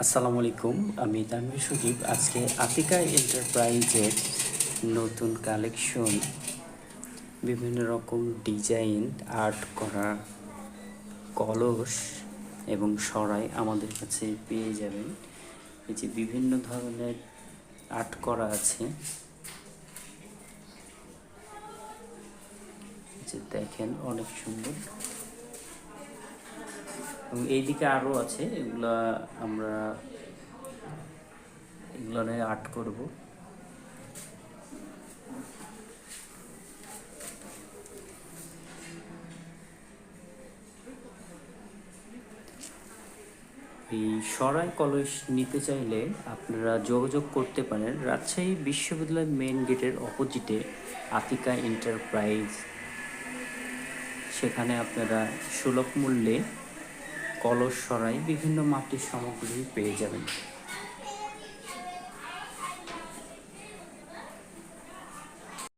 আসসালামু আলাইকুম, আমি তানভীর সজীব। আজকে আতিকা এন্টারপ্রাইজের নতুন কালেকশন, বিভিন্ন রকম ডিজাইন, আর্ট করা কলস এবং সরাই আমাদের কাছে পেয়ে যাবেন। এই যে বিভিন্ন ধরনের আর্ট করা আছে। যে দেখেন, অনেক সুন্দর। এবং এইদিকে আরও আছে, এগুলা আমরা এগুলো আর্ট করব। এই সরাই কলস নিতে চাইলে আপনারা যোগাযোগ করতে পারেন রাজশাহী বিশ্ববিদ্যালয় মেন গেটের অপোজিটে আতিকা এন্টারপ্রাইজ সেখানে আপনারা সুলভ মূল্যে কলস সরাই বিভিন্ন মাটির সামগ্রী পেয়ে যাবেন।